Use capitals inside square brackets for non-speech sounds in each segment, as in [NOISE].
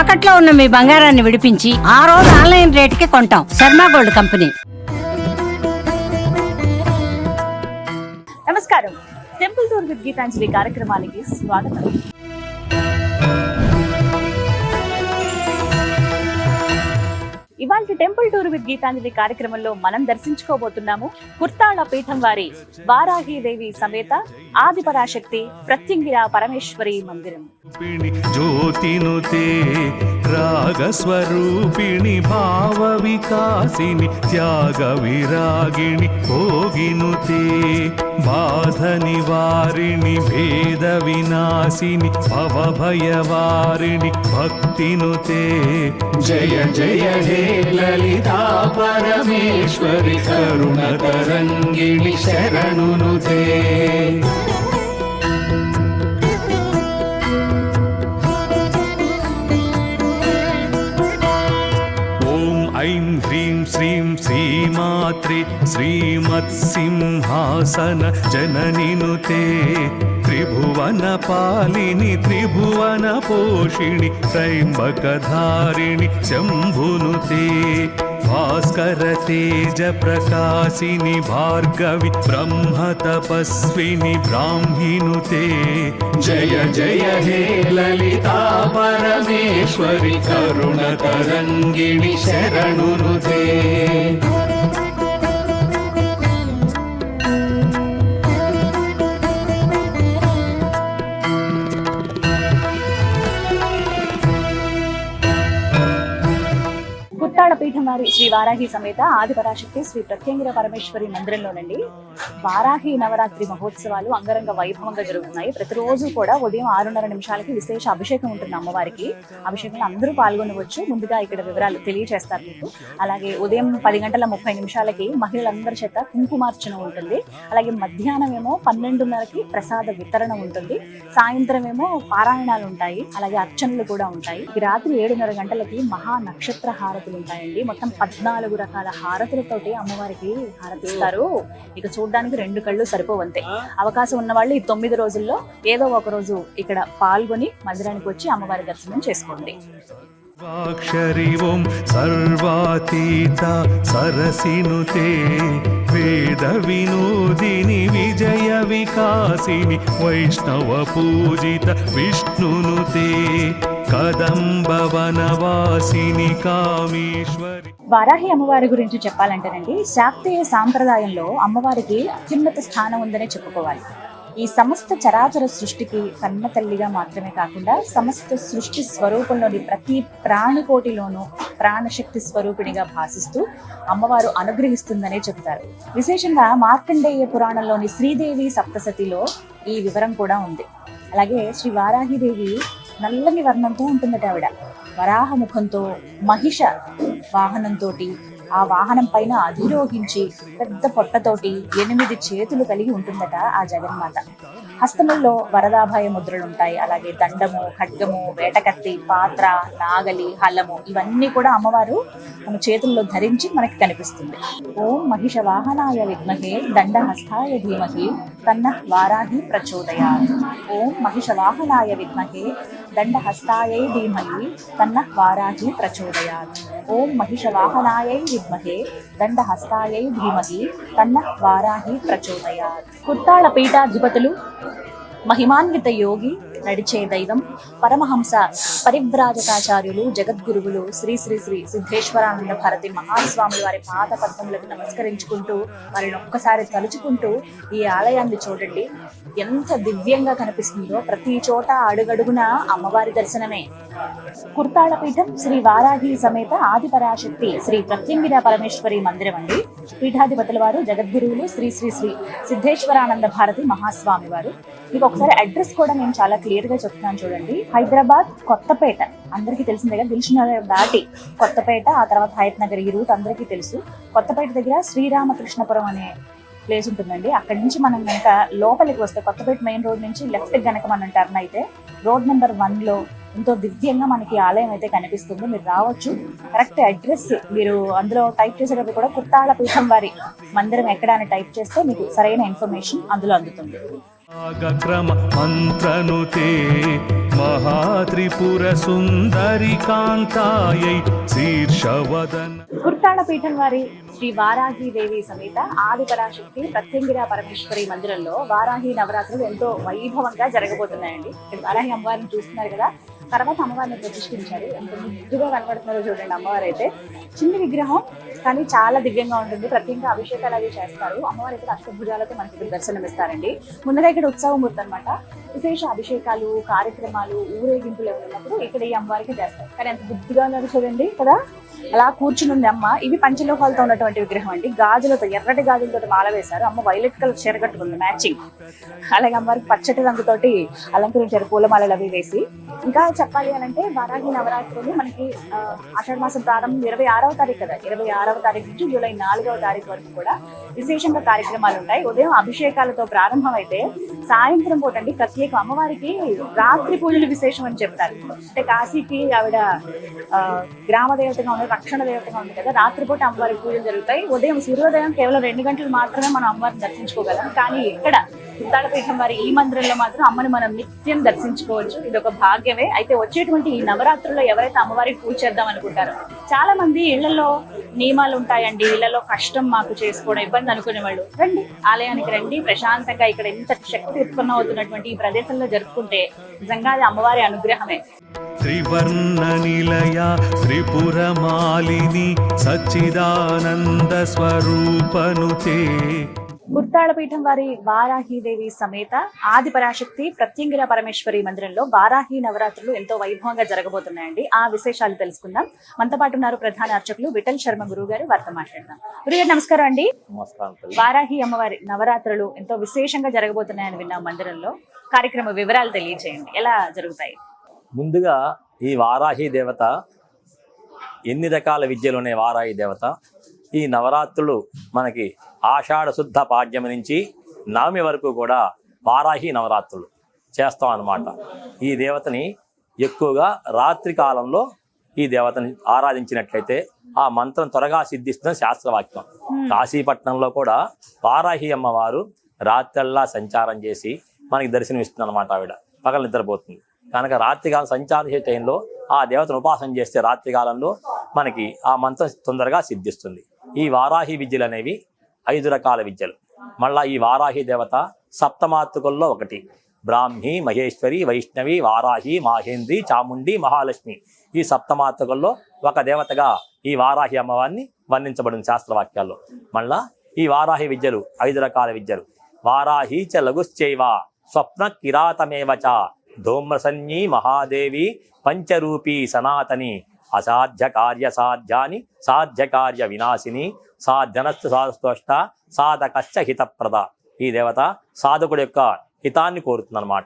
తాకట్లో ఉన్న మీ బంగారాన్ని విడిపించి ఆ రోజు ఆన్లైన్ రేటుకి కొంటాం. Sharma gold company. నమస్కారం. టెంపుల్ టూర్ విత్ గీతాంజలి కార్యక్రమానికి స్వాగతం. ఇవాళ టెంపుల్ టూర్ విత్ గీతాంజలి కార్యక్రమంలో మనం దర్శించుకోబోతున్నాము. కుర్తాళ పీఠం వారి వారాహీదేవి సమేత ఆదిపరాశక్తి ప్రత్యంగిర పరమేశ్వరి మందిరం. జ్యోతినుతే రాగస్వరూపిణి భావ వికాసిని త్యాగ విరాగిణి భోగినుతే బాధ నివారిణి భేద వినాశిని భవభయవారిణి భక్తినుతే జయ జయ హే లలితా పరమేశ్వరి కరుణ తరంగిణి శరణునుతే ॐ ऐं ह्रीं श्रीं श्रीमात्रे श्रीमत्सिंहासन जननिनुते త్రిభువన పాలిని త్రిభువన పోషిణి త్రయంబకధారిణి శంభునుతే భాస్కర తేజ ప్రకాశిని భార్గవి బ్రహ్మ తపస్విని బ్రాహ్మిణుతే జయ జయ హే లలితా పరమేశ్వరి కరుణ తరంగిణి శరణునుతే వారి శ్రీ వారాహి సమేత ఆదిపరాశక్తి శ్రీ ప్రత్యంగిర పరమేశ్వరి మందిరంలోనండి. వారాహి నవరాత్రి మహోత్సవాలు అంగరంగ వైభవంగా జరుగుతున్నాయి. ప్రతిరోజు కూడా ఉదయం ఆరున్నర నిమిషాలకి విశేష అభిషేకం ఉంటుంది అమ్మవారికి. అభిషేకంలో అందరూ పాల్గొనవచ్చు. ముందుగా ఇక్కడ వివరాలు తెలియజేస్తారు మీకు. అలాగే ఉదయం పది గంటల ముప్పై నిమిషాలకి మహిళలందరి చేత కుంకుమార్చన ఉంటుంది. అలాగే మధ్యాహ్నం ఏమో పన్నెండున్నరకి ప్రసాద వితరణ ఉంటుంది. సాయంత్రం ఏమో పారాయణాలు ఉంటాయి. అలాగే అర్చనలు కూడా ఉంటాయి. ఈ రాత్రి ఏడున్నర గంటలకి మహా నక్షత్ర హారతులు ఉంటాయండి. మొత్తం పద్నాలుగు రకాల హారతులతోటి అమ్మవారికి హారతిస్తారు. ఇక చూడడానికి రెండు కళ్ళు సరిపోవంతే. అవకాశం ఉన్న వాళ్ళు ఈ తొమ్మిది రోజుల్లో ఏదో ఒక రోజు ఇక్కడ పాల్గొని మందిరానికి వచ్చి అమ్మవారి దర్శనం చేసుకోండి. వాక్షరి ఓం సర్వాతీత సరసినుతే వేద వినోదిని విజయ వికాసిని వైష్ణవ పూజిత విష్ణునుతే. కదంబవనవాసిని కామేశ్వరి. వారాహి అమ్మవారి గురించి చెప్పాలంటేనండి శాక్తీయ సాంప్రదాయంలో అమ్మవారికి అత్యున్నత స్థానం ఉందనే చెప్పుకోవాలి. ఈ సమస్త చరాచర సృష్టికి కన్న తల్లిగా మాత్రమే కాకుండా సమస్త సృష్టి స్వరూపంలోని ప్రతి ప్రాణికోటిలోనూ ప్రాణశక్తి స్వరూపిణిగా భాసిస్తూ అమ్మవారు అనుగ్రహిస్తుందనే చెబుతారు. విశేషంగా మార్కండేయ పురాణంలోని శ్రీదేవి సప్తసతిలో ఈ వివరం కూడా ఉంది. అలాగే శ్రీ వారాహిదేవి నల్లని వర్ణంతో ఉంటుందట ఆవిడ. వరాహ ముఖంతో మహిష వాహనంతో ఆ వాహనం పైన అధిరోహించి పెద్ద పొట్టతోటి ఎనిమిది చేతులు కలిగి ఉంటుందట ఆ జగన్మాత. హస్తముల్లో వరదాభాయ ముద్రలు ఉంటాయి అలాగే దండము ఖడ్గము వేటకత్తి పాత్ర నాగలి హలము ఇవన్నీ కూడా అమ్మవారు తమ చేతుల్లో ధరించి మనకి కనిపిస్తుంది. ఓం మహిష వాహనాయ విద్మహే దండహస్తాయ ధీమహి. తన్న వారాహి ప్రచోదయాత్ ఓం మహిషవాహనాయ విద్మహే దండహస్తాయై ధీమహి తన్న వారాహి ప్రచోదయాత్ ఓం మహిషవాహనాయై విద్మహే దండహస్తాయై ధీమహి తన్న వారాహి ప్రచోదయాత్ కుత్తాళ పీఠాధిపతులు మహిమాన్విత యోగి నడిచే దైవం పరమహంస పరివ్రాజకాచార్యులు జగద్గురువులు శ్రీ శ్రీ శ్రీ సిద్ధేశ్వరానంద భారతి మహాస్వాములు వారి పాత పద్మములకు నమస్కరించుకుంటూ వారిని ఒక్కసారి తలుచుకుంటూ ఈ ఆలయాన్ని చూడండి. ఎంత దివ్యంగా కనిపిస్తుందో. ప్రతి చోట అడుగడుగున అమ్మవారి దర్శనమే. కుర్తాళపీఠం శ్రీ వారాహి సమేత ఆదిపరాశక్తి శ్రీ ప్రత్యంగిర పరమేశ్వరి మందిరం అండి. పీఠాధిపతుల వారు జగద్గురువులు శ్రీ శ్రీ శ్రీ సిద్ధేశ్వరానంద భారతి మహాస్వామి వారు. మీకు ఒకసారి అడ్రస్ కూడా నేను చాలా క్లియర్గా చెప్తున్నాను చూడండి. హైదరాబాద్ కొత్తపేట. అందరికీ తెలిసిందే దిల్షు నగర్ దాటి కొత్తపేట ఆ తర్వాత హయత్ నగర్ ఈ రూట్ అందరికీ తెలుసు. కొత్తపేట దగ్గర శ్రీరామకృష్ణపురం అనే ప్లేస్ ఉంటుందండి. అక్కడి నుంచి మనం కనుక లోపలికి వస్తే కొత్తపేట మెయిన్ రోడ్ నుంచి లెఫ్ట్ కనుక మనం టర్న్ అయితే రోడ్ నెంబర్ వన్లో ఎంతో దివ్యంగా మనకి ఆలయం అయితే కనిపిస్తుంది. మీరు రావచ్చు. కరెక్ట్ అడ్రస్ మీరు అందులో టైప్ చేసేటప్పుడు కూడా కుట్టాల పీఠం వారి మందిరం ఎక్కడ అని టైప్ చేస్తే మీకు సరైన ఇన్ఫర్మేషన్ అందులో అందుతుంది. క్రమ మంత్రనుతే మహాత్రిపుర సుందరి కాంతాయై శీర్షవదన పీఠం వారి శ్రీ వారాహి దేవి సమేత ఆది పరాశక్తి పరమేశ్వరి మందిరంలో వారాహి నవరాత్రులు ఎంతో వైభవంగా జరగబోతున్నాయండి. వారాహి అమ్మవారిని చూస్తున్నారు కదా. తర్వాత అమ్మవారిని ప్రతిష్ఠించారు. ఎంత ముద్దుగా కనబడుతున్నారో చూడండి అమ్మవారు అయితే చిన్న విగ్రహం కానీ చాలా దివ్యంగా ఉంటుంది. ప్రత్యేకంగా అభిషేకాలు అవి చేస్తారు. అమ్మవారు ఇక్కడ అష్టభుజాలతో మనకి ఇక్కడ దర్శనం ఇస్తారండి ముందుగా ఇక్కడ ఉత్సవమూర్తి అనమాట విశేష అభిషేకాలు కార్యక్రమాలు ఊరేగింపులు ఉన్నప్పుడు ఇక్కడ ఈ అమ్మవారికి చేస్తారు. కానీ ఎంత బుద్ధిగా ఉన్నారు చూడండి కదా అలా కూర్చుని ఉంది అమ్మ. ఇవి పంచలోహాలతో ఉన్నటువంటి విగ్రహం అండి. గాజులతో ఎర్రటి గాజులతో మాల వేశారు. అమ్మ వైలెట్ కలర్ చీర కట్టుకుంది మ్యాచింగ్. అలాగే అమ్మవారికి పచ్చటి రంగుతోటి అలంకరించారు పూలమాలలు అవి వేసి. ఇంకా చెప్పాలి అని అంటే వారాహి నవరాత్రులు మనకి ఆషాఢ మాసం ప్రారంభం ఇరవై ఆరవ తారీఖు కదా. ఇరవై ఆరవ తారీఖు నుంచి జూలై నాలుగవ తారీఖు వరకు కూడా విశేషంగా కార్యక్రమాలు ఉంటాయి. ఉదయం అభిషేకాలతో ప్రారంభం అయితే సాయంత్రం పూట అండి ప్రత్యేక అమ్మవారికి రాత్రి పూజలు విశేషం అని చెప్తారు. అంటే కాశీకి ఆవిడ ఆ, గ్రామ దేవతగా ఉంది రక్షణ దేవతగా ఉంది కదా రాత్రిపూట అమ్మవారికి పూజలు జరుగుతాయి. ఉదయం సూర్యోదయం కేవలం రెండు గంటలు మాత్రమే మనం అమ్మవారిని దర్శించుకోగలం. కానీ ఇక్కడ ఉత్తాడపీఠం వారి ఈ మందిరంలో మాత్రం అమ్మని మనం నిత్యం దర్శించుకోవచ్చు. ఇది ఒక భాగ్యమే. అయితే వచ్చేటువంటి ఈ నవరాత్రుల్లో ఎవరైతే అమ్మవారికి పూజ చేద్దాం అనుకుంటారో చాలా మంది ఇళ్ళలో నియమాలు ఉంటాయండి. ఇళ్ళలో కష్టం మాకు చేసుకోవడం ఇబ్బంది అనుకునే వాళ్ళు. రండి ఆలయానికి రండి ప్రశాంతంగా ఇక్కడ ఎంత శక్తి ఉత్పన్నం అవుతున్నటువంటి ఈ ప్రదేశంలో జరుపుకుంటే నిజంగా అది అమ్మవారి అనుగ్రహమే. త్రివర్ణ నిలయ త్రిపుర మాలిని సచ్చిదానంద స్వరూపనుతే గుర్తాళపీఠం వారి వారాహీదేవి సమేత ఆది పరాశక్తి ప్రత్యంగిర పరమేశ్వరి మందిరంలో వారాహి నవరాత్రులు ఎంతో వైభవంగా జరగబోతున్నాయండి. ఆ విశేషాలు తెలుసుకుందాం. మనతో పాటు ఉన్నారు ప్రధాన అర్చకులు విఠల్ శర్మ గురువు గారు వారితో మాట్లాడదాం. నమస్కారం అండి. నమస్కారం తల్లి. వారాహి అమ్మవారి నవరాత్రులు ఎంతో విశేషంగా జరగబోతున్నాయని విన్నాం మందిరంలో. కార్యక్రమ వివరాలు తెలియజేయండి ఎలా జరుగుతాయి? ముందుగా ఈ వారాహి దేవత ఎన్ని రకాల విద్యలు ఉన్నాయి? వారాహి దేవత. ఈ నవరాత్రులు మనకి ఆషాఢ శుద్ధ పాడ్యమి నుంచి నవమి వరకు కూడా వారాహి నవరాత్రులు చేస్తాం అన్నమాట. ఈ దేవతని ఎక్కువగా రాత్రి కాలంలో ఈ దేవతని ఆరాధించినట్లయితే ఆ మంత్రం త్వరగా సిద్ధిస్తుందని శాస్త్రవాక్యం. కాశీపట్నంలో కూడా వారాహి అమ్మవారు రాత్రల్లా సంచారం చేసి మనకి దర్శనమిస్తుంది అనమాట ఆవిడ. పగలు నిద్రపోతుంది. కనుక రాత్రికాలం సంచారం చేసే టైంలో ఆ దేవతను ఉపాసన చేస్తే రాత్రికాలంలో మనకి ఆ మంత్రం తొందరగా సిద్ధిస్తుంది. ఈ వారాహి విద్యలు అనేవి ఐదు రకాల విద్యలు. మళ్ళా ఈ వారాహి దేవత సప్తమాతృకల్లో ఒకటి. బ్రాహ్మి మహేశ్వరి వైష్ణవి వారాహి మాహేంద్రి చాముండి మహాలక్ష్మి. ఈ సప్తమాతృకల్లో ఒక దేవతగా ఈ వారాహి అమ్మవారిని వర్ణించబడింది శాస్త్రవాక్యాల్లో. మళ్ళా ఈ వారాహి విద్యలు ఐదు రకాల విద్యలు. వారాహి చ లఘుశ్చైవ స్వప్న కిరాతమేవచ చ ధూమ్రసన్యీ మహాదేవి పంచరూపీ సనాతని అసాధ్య కార్య సాధ్యాని సాధ్య కార్య వినాశిని సాధనస్థ సాధస్తోష్ట సాధకశ్చ హితప్రద. ఈ దేవత సాధకుడి యొక్క హితాన్ని కోరుతుందన్నమాట.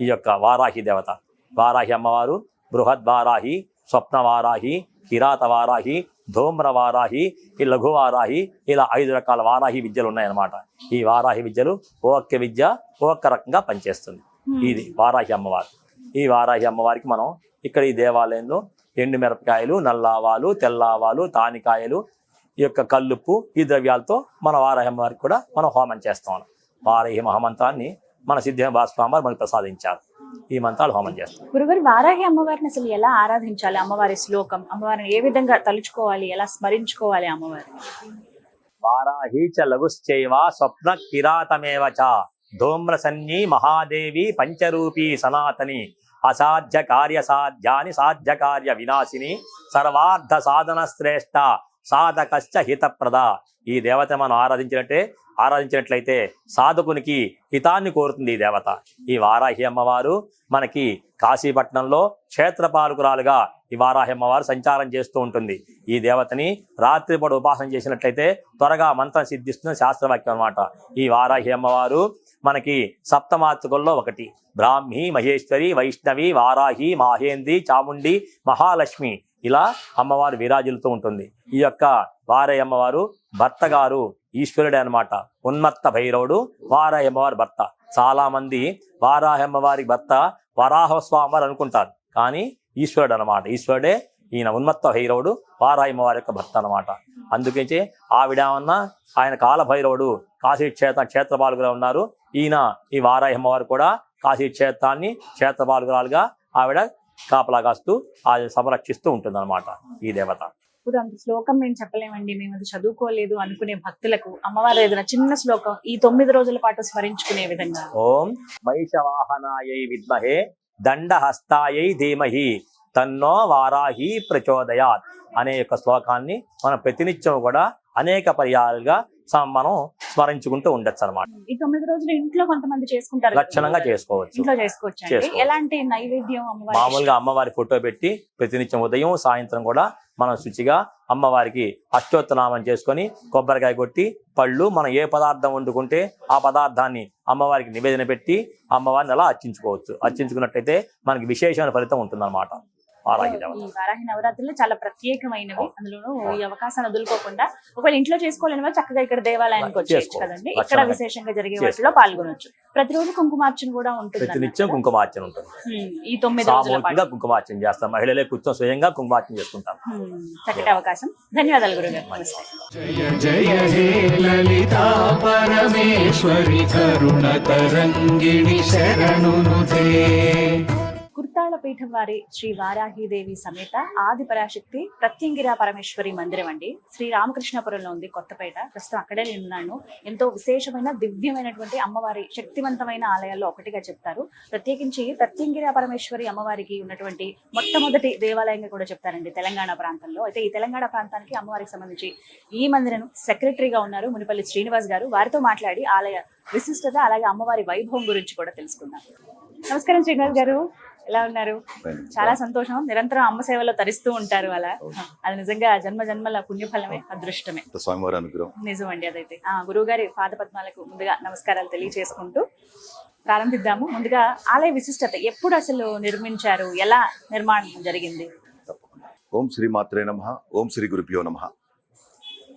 ఈ యొక్క వారాహి దేవత. వారాహి అమ్మవారు బృహద్ వారాహి స్వప్న వారాహి కిరాత వారాహి ధూమ్ర వారాహి ఈ లఘు వారాహి ఇలా ఐదు రకాల వారాహి విద్యలు ఉన్నాయన్నమాట. ఈ వారాహి విద్యలు ఒక్క విద్య ఒక్క రకంగా పనిచేస్తుంది. ఇది వారాహి అమ్మవారు. ఈ వారాహి అమ్మవారికి మనం ఇక్కడ ఈ దేవాలయంలో ఎండు మిరపకాయలు నల్లావాలు తెల్లావాలు తానికాయలు ఈ యొక్క కల్లుప్పు ఈ ద్రవ్యాలతో మన వారాహి అమ్మవారికి కూడా మనం హోమం చేస్తాం. వారాహి మహామంత్రాన్ని మన సిద్ధి భాస్వామి మనకు ప్రసాదించారు. ఈ మంత్రాలు హోమం చేస్తాం. గురుగారు వారాహి అమ్మవారిని అసలు ఎలా ఆరాధించాలి? అమ్మవారి శ్లోకం అమ్మవారిని ఏ విధంగా తలుచుకోవాలి? ఎలా స్మరించుకోవాలి అమ్మవారిని? వారాహి చ లఘుశ్చైవ స్వప్న కిరాతమేవ చ. ధూమ్రసన్యీ మహాదేవి పంచరూపీ సనాతని. అసాధ్య కార్య సాధ్యాని సాధ్య కార్య వినాశిని సర్వార్థ సాధన శ్రేష్ట సాధకశ్చ హితప్రద. ఈ దేవత మనం ఆరాధించినట్టే ఆరాధించినట్లయితే సాధకునికి హితాన్ని కోరుతుంది ఈ దేవత. ఈ వారాహి అమ్మవారు మనకి కాశీపట్నంలో క్షేత్రపాలకురాలుగా ఈ వారాహి అమ్మవారు సంచారం చేస్తూ ఉంటుంది. ఈ దేవతని రాత్రిపూట ఉపాసన చేసినట్లయితే త్వరగా మంత్రం సిద్ధిస్తున్న శాస్త్రవాక్యం అనమాట ఈ వారాహి అమ్మవారు మనకి సప్తమాతృకల్లో ఒకటి. బ్రాహ్మి మహేశ్వరి వైష్ణవి వారాహి మాహేంద్రి చాముండి మహాలక్ష్మి ఇలా అమ్మవారు విరాజిల్లుతూ ఉంటుంది. ఈ యొక్క వారాహి అమ్మవారు భర్త గారు ఈశ్వరుడే అన్నమాట ఉన్మత్త భైరవుడు వారాహి అమ్మవారి భర్త. చాలా మంది భర్త వరాహస్వామి వారు అనుకుంటారు. కానీ ఈశ్వరుడు అనమాట ఈశ్వరుడే ఈయన ఉన్మత్త భైరవుడు వారాయమ్మవారి యొక్క భర్త అన్నమాట. అందుకే ఆవిడేమన్నా ఆయన కాలభైరవుడు కాశీ క్షేత్ర క్షేత్రపాలకులు ఉన్నారు. ఈయన ఈ వారాయమ్మవారు కూడా కాశీ క్షేత్రాన్ని క్షేత్రపాలకురాలుగా ఆవిడ కాపలా కాస్తూ ఆ సంరక్షిస్తూ ఉంటుంది ఈ దేవత. ఇప్పుడు అంత శ్లోకం మేము చెప్పలేమండి. మేము అది చదువుకోలేదు అనుకునే భక్తులకు అమ్మవారు ఏదైనా చిన్న శ్లోకం ఈ తొమ్మిది రోజుల పాటు స్మరించుకునే విధంగా. ఓం మహిషవాహనాయై విద్మహే దండహస్తాయై ధీమహి తన్నో వారాహి ప్రచోదయాత్ అనే యొక్క శ్లోకాన్ని మనం ప్రతినిత్యం కూడా అనేక పర్యాలుగా మనం స్మరించుకుంటూ ఉండొచ్చు అనమాట ఈ తొమ్మిది రోజులు ఇంట్లో కొంతమంది చేసుకుంటారు లక్షణంగా చేసుకోవచ్చు. ఇంట్లో. ఎలాంటి నైవేద్యం మామూలుగా అమ్మవారి ఫోటో పెట్టి ప్రతినిత్యం ఉదయం సాయంత్రం కూడా మనం శుచిగా అమ్మవారికి అష్టోత్తనామం చేసుకొని కొబ్బరికాయ కొట్టి పళ్ళు మనం ఏ పదార్థం వండుకుంటే ఆ పదార్థాన్ని అమ్మవారికి నివేదన పెట్టి అమ్మవారిని అలా అర్చించుకోవచ్చు. అర్చించుకున్నట్టయితే మనకి విశేషమైన ఫలితం ఉంటుందన్నమాట. వారాహి వారాహి నవరాత్రులు చాలా ప్రత్యేకమైనవి. అందులో ఈ అవకాశాన్ని వదులుకోకుండా ఒకవేళ ఇంట్లో చేసుకోలేని వాళ్ళు చక్కగా ఇక్కడ దేవాలయానికి వచ్చేసి కదండి ఇక్కడ విశేషంగా జరిగే వాటిలో పాల్గొనవచ్చు ప్రతిరోజు కుంకుమార్చన కూడా ఉంటుంది ప్రతినిత్యం కుంకుమార్చన ఉంటుంది. ఈ తొమ్మిది కుంకుమార్చన చేస్తాం. మహిళలే కూర్చొని స్వయంగా కుంకుమార్చన చేసుకుంటాం. చక్కటి అవకాశం. ధన్యవాదాలు గురుగారు. జయ జయ హే కుర్తాళ పీఠం వారి శ్రీ వారాహిదేవి సమేత ఆది పరాశక్తి ప్రత్యంగిరా పరమేశ్వరి మందిరం అండి. శ్రీ రామకృష్ణపురంలో ఉంది కొత్తపేట. ప్రస్తుతం అక్కడే నేను ఉన్నాను ఎంతో విశేషమైన దివ్యమైనటువంటి అమ్మవారి శక్తివంతమైన ఆలయాల్లో ఒకటిగా చెప్తారు. ప్రత్యేకించి ప్రత్యంగిరా పరమేశ్వరి అమ్మవారికి ఉన్నటువంటి మొట్టమొదటి దేవాలయంగా కూడా చెప్తారండి తెలంగాణ ప్రాంతంలో. అయితే ఈ తెలంగాణ ప్రాంతానికి అమ్మవారికి సంబంధించి ఈ మందిరం సెక్రటరీగా ఉన్నారు మునిపల్లి శ్రీనివాస్ గారు. వారితో మాట్లాడి ఆలయ విశిష్టత అలాగే అమ్మవారి వైభవం గురించి కూడా తెలుసుకుందాం. నమస్కారం శ్రీనివాస్ గారు. ఎలా ఉన్నారు? చాలా సంతోషం. నిరంతరం అమ్మ సేవలో తరిస్తూ ఉంటారు అలా. అది నిజంగా జన్మ జన్మల పుణ్యఫలమే అదృష్టమే. స్వామివారి అనుగ్రహం. నిజం అండి అదైతే. ఆ గురువు గారి పాదపద్మాలకు ముందుగా నమస్కారాలు తెలియజేసుకుంటూ ప్రారంభిద్దాము. ముందుగా ఆలయ విశిష్టత ఎప్పుడు అసలు నిర్మించారు? ఎలా నిర్మాణం జరిగింది? ఓం శ్రీ మాత్రే నమ ఓం శ్రీ గురుభ్యో నమ.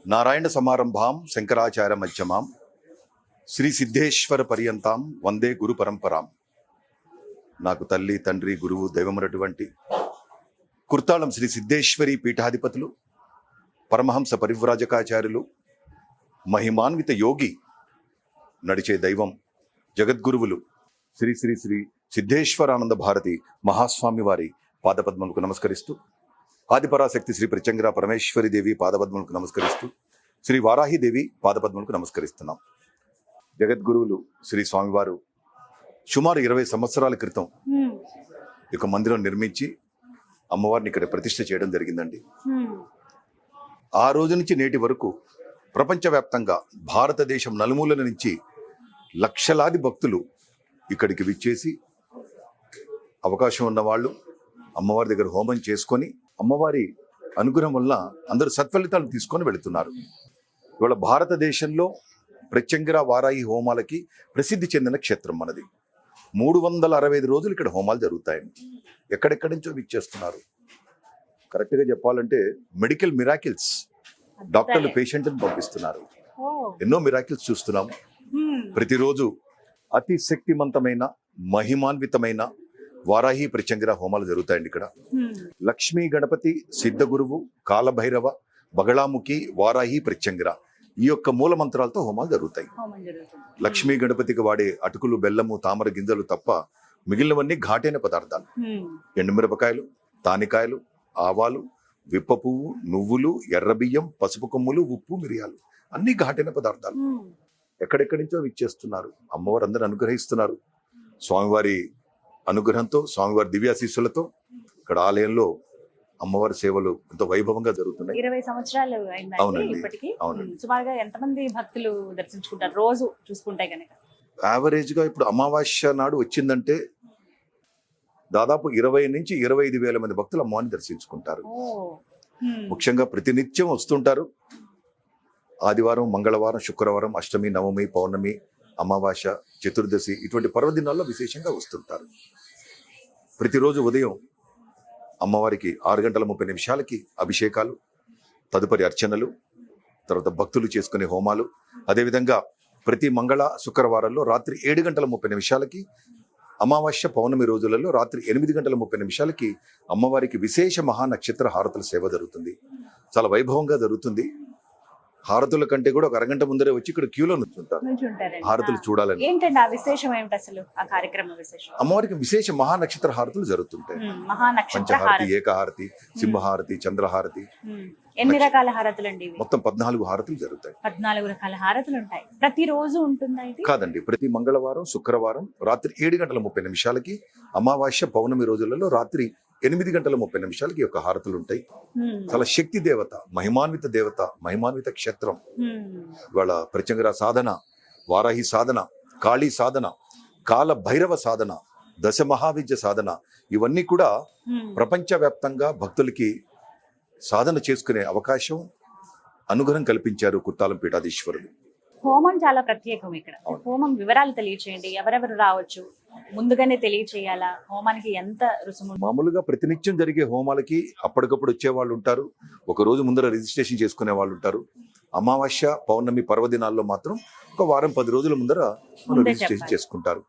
నారాయణ సమారంభాం శంకరాచార్య మధ్యమాం శ్రీ సిద్ధేశ్వర పర్యంతాం వందే గురు పరంపరాం. నాకు తల్లి తండ్రి గురువు దైవమునటువంటి కుర్తాళం శ్రీ సిద్ధేశ్వరి పీఠాధిపతులు పరమహంస పరివ్రాజకాచార్యులు మహిమాన్విత యోగి నడిచే దైవం జగద్గురువులు శ్రీ శ్రీ శ్రీ సిద్ధేశ్వరానంద భారతి మహాస్వామి వారి పాదపద్మలకు నమస్కరిస్తూ ఆదిపరాశక్తి శ్రీ ప్రచంగ్ర పరమేశ్వరి దేవి పాదపద్మలకు నమస్కరిస్తూ శ్రీ వారాహిదేవి పాదపద్మలకు నమస్కరిస్తున్నాం. జగద్గురువులు శ్రీ స్వామివారు సుమారు ఇరవై సంవత్సరాల క్రితం యొక్క మందిరం నిర్మించి అమ్మవారిని ఇక్కడ ప్రతిష్ఠ చేయడం జరిగిందండి. ఆ రోజు నుంచి నేటి వరకు ప్రపంచవ్యాప్తంగా భారతదేశం నలుమూలల నుంచి లక్షలాది భక్తులు ఇక్కడికి విచ్చేసి అవకాశం ఉన్న వాళ్ళు అమ్మవారి దగ్గర హోమం చేసుకొని అమ్మవారి అనుగ్రహం వల్ల అందరూ సత్ఫలితాలు తీసుకొని వెళుతున్నారు. ఇవాళ భారతదేశంలో ప్రత్యంగిర వారాయి హోమాలకి ప్రసిద్ధి చెందిన క్షేత్రం మనది. మూడు వందల అరవై ఐదు రోజులు ఇక్కడ హోమాలు జరుగుతాయండి ఎక్కడెక్కడి నుంచో విచ్చేస్తున్నారు. కరెక్ట్గా చెప్పాలంటే మెడికల్ మిరాకిల్స్ డాక్టర్లు పేషెంట్ని పంపిస్తున్నారు. ఎన్నో మిరాకిల్స్ చూస్తున్నాం. ప్రతిరోజు అతి శక్తివంతమైన మహిమాన్వితమైన వారాహి ప్రత్యంగిర హోమాలు జరుగుతాయండి ఇక్కడ. లక్ష్మీ గణపతి సిద్ధ గురువు కాలభైరవ బగళాముఖి వారాహి ప్రత్యంగిర ఈ యొక్క మూల మంత్రాలతో హోమాలు జరుగుతాయి. లక్ష్మీ గణపతికి వాడే అటుకులు బెల్లము తామర గింజలు తప్ప మిగిలినవన్నీ ఘాటైన పదార్థాలు. ఎండుమిరపకాయలు తానికాయలు ఆవాలు విప్ప పువ్వు నువ్వులు ఎర్రబియ్యం పసుపు కొమ్ములు ఉప్పు మిరియాలు అన్ని ఘాటైన పదార్థాలు. ఎక్కడెక్కడి నుంచో విచ్చేస్తున్నారు. అమ్మవారు అందరూ అనుగ్రహిస్తున్నారు. స్వామివారి అనుగ్రహంతో స్వామివారి దివ్యాశీస్సులతో ఇక్కడ ఆలయంలో అమ్మవారి సేవలు ఎంతో వైభవంగా జరుగుతున్నాయి. ఇరవై సంవత్సరాలు అవునండి. ఇప్పటికి. సుమారుగా ఎంతమంది భక్తులు దర్శించుకుంటారు రోజు చూసుకుంటే కనుక యావరేజ్గా ఇప్పుడు అమావాస్య నాడు వచ్చిందంటే దాదాపు ఇరవై నుంచి ఇరవై ఐదు వేల మంది భక్తులు అమ్మవారిని దర్శించుకుంటారు. ముఖ్యంగా ప్రతినిత్యం వస్తుంటారు. ఆదివారం మంగళవారం శుక్రవారం అష్టమి నవమి పౌర్ణమి అమావాస్య చతుర్దశి ఇటువంటి పర్వదినాల్లో విశేషంగా వస్తుంటారు. ప్రతిరోజు ఉదయం అమ్మవారికి ఆరు గంటల ముప్పై నిమిషాలకి అభిషేకాలు తదుపరి అర్చనలు తర్వాత భక్తులు చేసుకునే హోమాలు. అదేవిధంగా ప్రతి మంగళ శుక్రవారంలో రాత్రి ఏడు గంటల ముప్పై నిమిషాలకి అమావాస్య పౌర్ణమి రోజులలో రాత్రి ఎనిమిది గంటల ముప్పై నిమిషాలకి అమ్మవారికి విశేష మహా నక్షత్ర హారతుల సేవ జరుగుతుంది. చాలా వైభవంగా జరుగుతుంది. హారతుల కంటే కూడా ఒక అరగంట ముందరే వచ్చి ఇక్కడ క్యూలో నుంచుంటారు. హారతులు. చూడాలని. ఏంటండి ఆ విశేషం ఏమిటి అసలు ఆ కార్యక్రమ విశేషం? అమ్మవారికి విశేష మహానక్షత్ర హారతులు జరుగుతుంటాయి. పంచహారతి హారతి. ఏకహారతి సింహహారతి చంద్రహారతి. ఎన్ని రకాల హారతులు అండి మొత్తం పద్నాలుగు హారతులు జరుగుతాయి. పద్నాలుగు రకాల హారతులు ఉంటాయి. ప్రతిరోజు ఉంటుందా ఇది? కాదండి ప్రతి మంగళవారం శుక్రవారం రాత్రి ఏడు గంటల ముప్పై నిమిషాలకి అమావాస్య పౌర్ణమి రోజులలో రాత్రి ఎనిమిది గంటల ముప్పై నిమిషాలకి యొక్క హారతులు ఉంటాయి చాలా శక్తి దేవత మహిమాన్విత దేవత మహిమాన్విత క్షేత్రం. ఇవాళ ప్రత్యంగర సాధన వారాహి సాధన కాళీ సాధన కాల భైరవ సాధన దశ మహావిద్య సాధన ఇవన్నీ కూడా. ప్రపంచవ్యాప్తంగా భక్తులకి సాధన చేసుకునే అవకాశం అనుగ్రహం కల్పించారు కుత్తాలం పీఠాధీశ్వరులు. హోమం చాలా ప్రత్యేకం ఇక్కడ. హోమం వివరాలు తెలియచేయండి. ఎవరెవరు రావచ్చు? ముందుగానే తెలియచేయాలా? హోమానికి ఎంత రుసుము మామూలుగా ప్రతినిత్యం జరిగే హోమాలకి అప్పటికప్పుడు వచ్చే వాళ్ళు ఉంటారు. ఒక రోజు ముందర రిజిస్ట్రేషన్ చేసుకునే వాళ్ళు ఉంటారు. అమావాస్య పౌర్ణమి పర్వదినాల్లో మాత్రం ఒక వారం పది రోజుల ముందర రిజిస్ట్రేషన్. చేసుకుంటారు.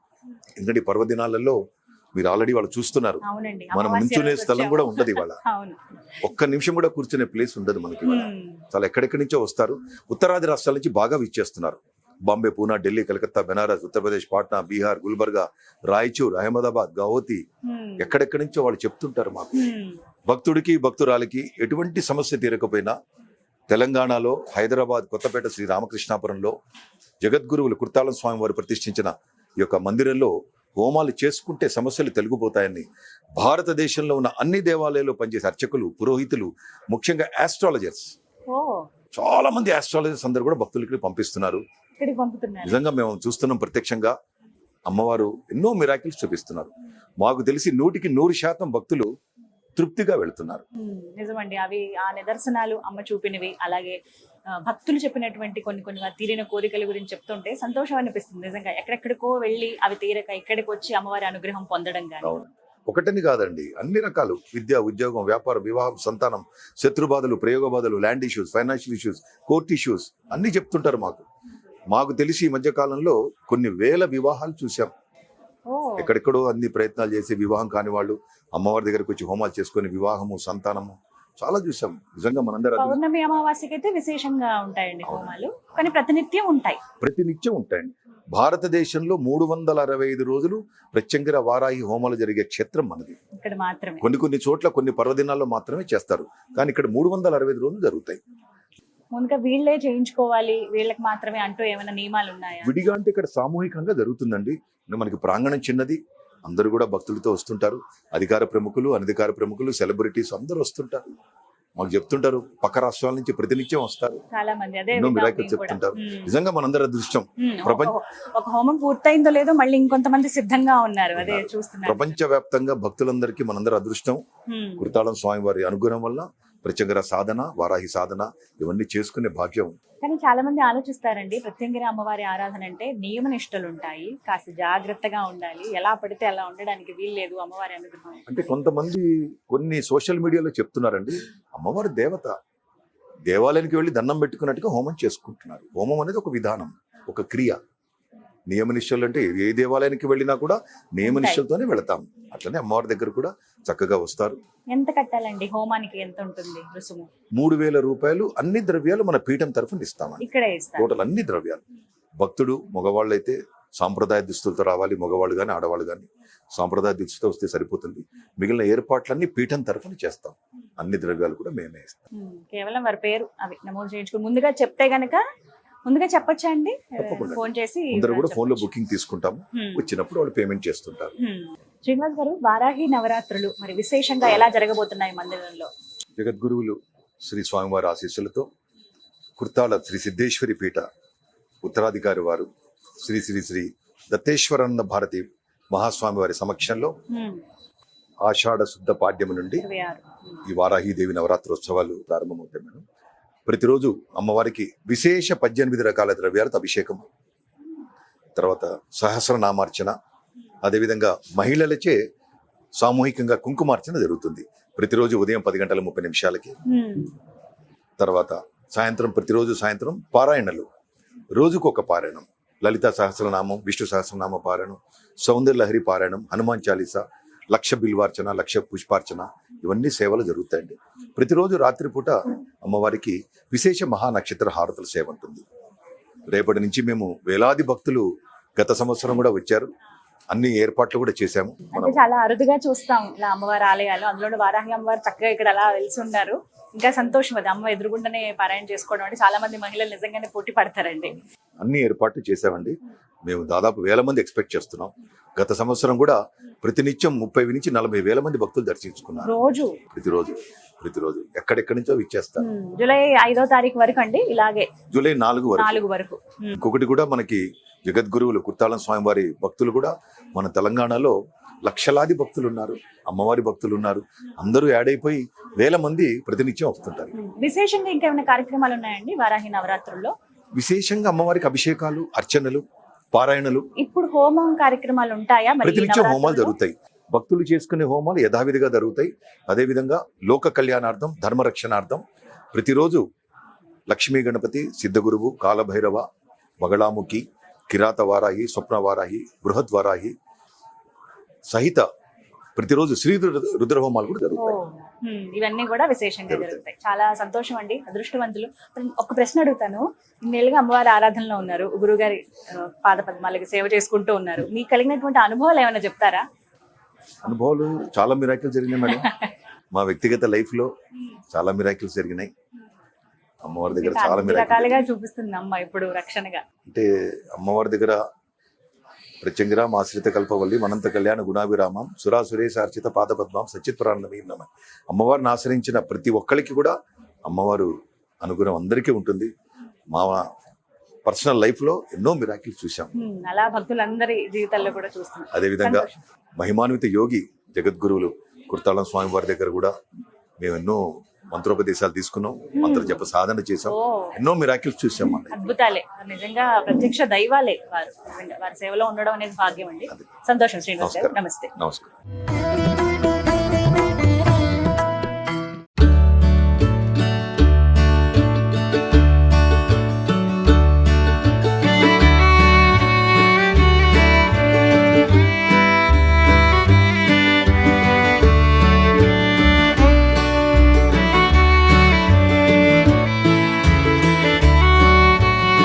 ఎందుకంటే పర్వదినాలలో మీరు ఆల్రెడీ వాళ్ళు చూస్తున్నారు. మనం నుంచునే స్థలం. కూడా ఉండదు ఇవాళ. [LAUGHS] ఒక్క నిమిషం కూడా కూర్చునే ప్లేస్ ఉండదు మనకి చాలా ఎక్కడెక్కడి నుంచో వస్తారు. ఉత్తరాది రాష్ట్రాల నుంచి బాగా విచ్చేస్తున్నారు. బాంబే పూనా ఢిల్లీ కలకత్తా బెనారస్ ఉత్తరప్రదేశ్ పాట్నా బీహార్ గుల్బర్గా రాయచూర్ అహ్మదాబాద్ గౌహతి. ఎక్కడెక్కడి నుంచో వాళ్ళు చెప్తుంటారు మాకు. భక్తుడికి భక్తురాలికి ఎటువంటి సమస్య తీరకపోయినా తెలంగాణలో హైదరాబాద్ కొత్తపేట శ్రీ రామకృష్ణాపురంలో జగద్గురువులు కుర్తాళం స్వామి వారు ప్రతిష్ఠించిన ఈ యొక్క మందిరంలో హోమాలు చేసుకుంటే సమస్యలు తెలుగుపోతాయని. భారతదేశంలో ఉన్న అన్ని దేవాలయాల్లో పనిచేసే అర్చకులు పురోహితులు ముఖ్యంగా ఆస్ట్రాలజర్స్ చాలా మంది ఆస్ట్రాలజర్స్ అందరూ కూడా భక్తులకి పంపిస్తున్నారు. నిజంగా మేము చూస్తున్నాం ప్రత్యక్షంగా. అమ్మవారు ఎన్నో మిరాకిల్స్ చూపిస్తున్నారు. మాకు తెలిసి నూటికి నూరు శాతం భక్తులు తృప్తిగా వెళ్తున్నారు. నిజమండి. అవి ఆ నిదర్శనాలు అమ్మ చూపినవి అలాగే భక్తులు చెప్పినటువంటి కొన్ని కొన్ని తీరిన కోరికల గురించి చెప్తుంటే సంతోషం అనిపిస్తుంది నిజంగా. ఎక్కడెక్కడికో వెళ్ళి అవి తీరక ఇక్కడికి వచ్చి అమ్మవారి అనుగ్రహం పొందడం కానీ ఒకటని కాదండి. అన్ని రకాలు విద్య ఉద్యోగం వ్యాపారం వివాహం సంతానం శత్రుబాధలు ప్రయోగ బాధలు land issues financial issues court issues అన్ని చెప్తుంటారు మాకు. మాకు తెలిసి ఈ మధ్య కాలంలో కొన్ని వేల వివాహాలు చూసాం ఎక్కడెక్కడో అన్ని ప్రయత్నాలు చేసి వివాహం కాని వాళ్ళు అమ్మవారి దగ్గరకు వచ్చి హోమాలు చేసుకొని వివాహము సంతానము చాలా చూసాం. నిజంగా మనందరూ పౌర్ణమి అమావాస్యకి అయితే విశేషంగా ఉంటాయండి హోమాలు. కానీ ప్రతినిత్యం ఉంటాయి. ప్రతినిత్యం ఉంటాయండి. భారతదేశంలో మూడు వందల అరవై ఐదు రోజులు ప్రత్యంగిర వారాహి హోమాలు జరిగే క్షేత్రం మనది. ఇక్కడ మాత్రమే. కొన్ని కొన్ని చోట్ల కొన్ని పర్వదినాల్లో మాత్రమే చేస్తారు. కానీ ఇక్కడ మూడు వందల అరవై ఐదు రోజులు జరుగుతాయి. ముందుగా వీళ్ళే చేయించుకోవాలి. వీళ్ళకి మాత్రమే అంటూ ఏమైనా నియమాలు ఉన్నాయా? విడిగా అంటే ఇక్కడ సామూహికంగా జరుగుతుందండి. మనకి ప్రాంగణం చిన్నది అందరూ కూడా భక్తులతో వస్తుంటారు. అధికార ప్రముఖులు అనధికార ప్రముఖులు సెలబ్రిటీస్ అందరూ వస్తుంటారు. మాకు చెప్తుంటారు పక్క రాష్ట్రాల నుంచి ప్రతినిత్యం వస్తారు. ఎన్నో మిరాకిల్. చెప్తుంటారు. నిజంగా మనందరి అదృష్టం. ప్రపంచ- ఒక హోమం పూర్తయిందో లేదో మళ్ళీ ఇంకొంతమంది సిద్ధంగా ఉన్నారు అదే చూస్తున్నారు. ప్రపంచ వ్యాప్తంగా భక్తులందరికీ మనందరి అదృష్టం. కుర్తాళం స్వామి వారి అనుగ్రహం వల్ల ప్రత్యంగర సాధన వారాహి సాధన ఇవన్నీ చేసుకునే భాగ్యం. కానీ చాలా మంది ఆలోచిస్తారండి ప్రత్యంగిరి అమ్మవారి ఆరాధన అంటే నియమ నిష్టలు ఉంటాయి కాస్త జాగ్రత్తగా ఉండాలి. ఎలా పడితే అలా ఉండడానికి వీల్లేదు అమ్మవారి అనుగ్రహం. అంటే కొంతమంది కొన్ని సోషల్ మీడియాలో చెప్తున్నారండి అమ్మవారి దేవత. దేవాలయానికి వెళ్ళి దండం పెట్టుకున్నట్టుగా హోమం చేసుకుంటున్నారు. హోమం అనేది ఒక విధానం ఒక క్రియ. నియమనిష్టలు అంటే ఏ దేవాలయానికి వెళ్ళినా కూడా నియమనిష్టలతోనే వెళతాం. అట్లనే అమ్మవారి దగ్గర కూడా చక్కగా వస్తారు. ఎంత కట్టాలండి? హోమానికి ఎంత ఉంటుంది రుసుము? మూడు వేల రూపాయలు అన్ని ద్రవ్యాలు మన పీఠం తరఫున ఇస్తామండి. ఇక్కడే ఇస్తారు. టోటల్ అన్ని ద్రవ్యాలు. భక్తుడు మగవాళ్ళు అయితే సాంప్రదాయ దుస్తులతో రావాలి మగవాళ్ళు కానీ ఆడవాళ్ళు కానీ సాంప్రదాయ దుస్తులతో వస్తే సరిపోతుంది. మిగిలిన ఏర్పాట్లన్నీ పీఠం తరఫున చేస్తాం. అన్ని ద్రవ్యాలు కూడా మేమే ఇస్తాం. కేవలం వారి పేరు అవి నమోదు చేయించుకుని ముందుగా చెప్తే గనక ముందుగా చెప్పొచ్చా అండి. ఫోన్ చేసి అందరూ కూడా ఫోన్లో. బుకింగ్ తీసుకుంటాము. వచ్చినప్పుడు వాళ్ళు పేమెంట్ చేస్తుంటారు. శ్రీనివాస్ గారు వారాహి నవరాత్రులు మరి విశేషంగా ఎలా జరగబోతున్నాయి మందిరంలో జగద్గురువులు శ్రీ స్వామివారి ఆశీస్సులతో కుర్తాళ శ్రీ సిద్ధేశ్వరి పీఠ ఉత్తరాధికారి వారు శ్రీ శ్రీ శ్రీ దత్తేశ్వరానంద భారతి మహాస్వామి వారి సమక్షంలో. ఆషాఢ శుద్ధ పాడ్యము నుండి. ఈ వారాహిదేవి నవరాత్రోత్సవాలు ప్రారంభమవుతాయి మేడం ప్రతిరోజు అమ్మవారికి విశేష పద్దెనిమిది రకాల ద్రవ్యాలతో అభిషేకం. తర్వాత సహస్రనామార్చన అదేవిధంగా మహిళలచే సామూహికంగా కుంకుమార్చన జరుగుతుంది. ప్రతిరోజు ఉదయం పది గంటల ముప్పై నిమిషాలకి. తర్వాత సాయంత్రం ప్రతిరోజు సాయంత్రం పారాయణలు. రోజుకు ఒక పారాయణం. లలిత సహస్రనామం విష్ణు సహస్రనామ పారాయణం సౌందర్య లహరి పారాయణం హనుమాన్ చాలీస లక్ష బిల్వార్చన లక్ష పుష్పార్చన ఇవన్నీ సేవలు జరుగుతాయండి. ప్రతిరోజు రాత్రిపూట అమ్మవారికి విశేష మహానక్షత్ర హారతుల సేవ ఉంటుంది. రేపటి నుంచి మేము వేలాది భక్తులు గత సంవత్సరం కూడా వచ్చారు. అన్ని ఏర్పాట్లు కూడా చేశాము. అంటే చాలా అరుదుగా చూస్తాం ఇలా అమ్మవారి ఆలయాలు. అందులో వారాహి అమ్మవారు చక్కగా ఇక్కడ అలా వెలిసి ఉన్నారు. ఇంకా సంతోషం అది. అమ్మ ఎదురుగుండానే పారాయణ చేసుకోవడం అంటే చాలా మంది మహిళలు నిజంగానే పోటీ పడతారండి. అన్ని ఏర్పాట్లు చేశామండి. మేము దాదాపు వేల మంది ఎక్స్పెక్ట్ చేస్తున్నాం. గత సంవత్సరం కూడా ప్రతినిత్యం ముప్పై నుంచి నలభై వేల మంది భక్తులు దర్శించుకున్నారు. రోజు? ప్రతిరోజు ప్రతిరోజు. ఎక్కడెక్కడి నుంచో ఇచ్చేస్తారు జూలై ఐదో తారీఖు వరకు అండి ఇలాగే. జూలై నాలుగు వరకు. నాలుగు వరకు. ఇంకొకటి కూడా మనకి జగద్గురువులు కుర్తాళం స్వామివారి భక్తులు కూడా మన తెలంగాణలో లక్షలాది భక్తులు ఉన్నారు అమ్మవారి భక్తులు ఉన్నారు అందరూ యాడ్ అయిపోయి వేల మంది ప్రతినిత్యం వస్తుంటారు. విశేషంగా ఇంకేమైనా కార్యక్రమాలు ఉన్నాయండి వారాహి నవరాత్రుల్లో? విశేషంగా అమ్మవారికి అభిషేకాలు అర్చనలు పారాయణలు. ఇప్పుడు హోమం కార్యక్రమాలు ఉంటాయా ప్రతినిత్యం హోమాలు? జరుగుతాయి. భక్తులు చేసుకునే హోమాలు యథావిధిగా జరుగుతాయి. అదేవిధంగా లోక కళ్యాణార్థం ధర్మరక్షణార్థం ప్రతిరోజు లక్ష్మీ గణపతి సిద్ధగురువు కాలభైరవ మగళాముఖి కిరాత వారాహి స్వప్న వారాహి బృహత్ వారాహి సహిత ప్రతిరోజు శ్రీ రుద్ర- రుద్ర హోమాలు కూడా జరుగుతాయి. ఇవన్నీ కూడా విశేషంగా జరుగుతాయి. చాలా సంతోషం అండి అదృష్టవంతులు ఒక ప్రశ్న అడుగుతాను. ఇన్నేళ్ళుగా అమ్మవారి ఆరాధనలో ఉన్నారు. గురుగారి పాద పద్మాలకి సేవ చేసుకుంటూ ఉన్నారు. మీకు కలిగినటువంటి అనుభవాలు ఏమైనా చెప్తారా? అనుభవాలు చాలా మిరాకిల్స్ జరిగినాయి మేడం. [LAUGHS] మా వ్యక్తిగత లైఫ్లో చాలా మిరాకిల్స్ జరిగినాయి. అమ్మవారి దగ్గర చాలా రకాలుగా చూపిస్తుంది అమ్మ ఇప్పుడు రక్షణగా. అంటే అమ్మవారి దగ్గర ప్రత్యంగిరామ్ ఆశ్రిత కల్పవల్లి మనంత కళ్యాణ గుణాభిరామం సురా సురేశార్చిత పాదపద్మం సచిత్ ప్రాణమీ నమ. అమ్మవారిని ఆశ్రయించిన ప్రతి ఒక్కరికి కూడా అమ్మవారు అనుగుణం అందరికీ ఉంటుంది. మా పర్సనల్ లైఫ్లో ఎన్నో మిరాకిల్స్ చూసాం అలా భక్తులందరి జీవితాల్లో కూడా చూస్తున్నాం. అదేవిధంగా సంతోషం. మహిమాన్విత యోగి జగద్గురువులు కుర్తాళం స్వామి వారి దగ్గర కూడా మేము ఎన్నో మంత్రోపదేశాలు తీసుకున్నాం మంత్ర జప సాధన చేసాం ఎన్నో మిరాకిల్స్ చూసాం. అద్భుతాలే. నిజంగా ప్రత్యక్ష దైవాలే వారు. వారి సేవలో ఉండడం అనేది భాగ్యం అండి. సంతోషం శ్రీనివాస్ నమస్తే. నమస్కారం.